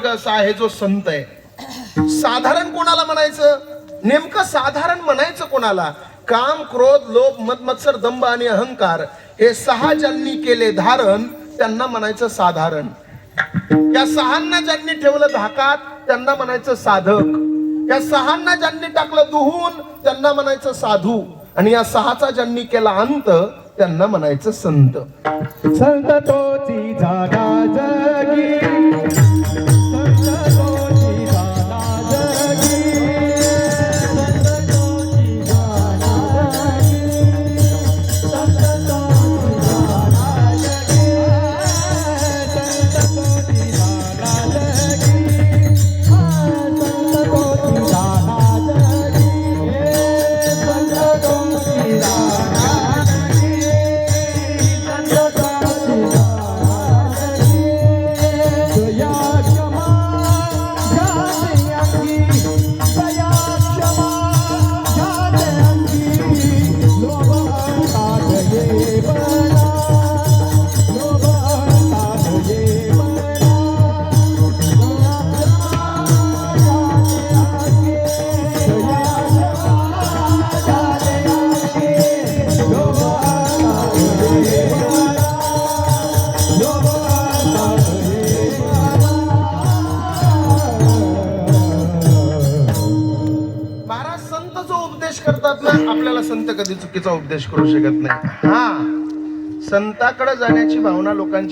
वर्ग असा आहे जो संत आहे. साधारण कोणाला म्हणायचं? नेमकं साधारण म्हणायचं कोणाला? काम क्रोध लोभ मदमत्सर दंभ आणि अहंकार हे सहा ज्यांनी केले धारण त्यांना म्हणायचं साधारण. या सहांना ज्यांनी ठेवलं धाकात त्यांना म्हणायचं साधक. या सहांना ज्यांनी टाकलं दुहून त्यांना म्हणायचं साधू. आणि या सहाचा ज्यांनी केला अंत त्यांना म्हणायचं संत. संत तोची जागा जगी. उपदेश करतात ना आपल्याला संत कधी चुकीचा उपदेश करू शकत नाही. हा संताकडे जाण्याची भावना लोकांची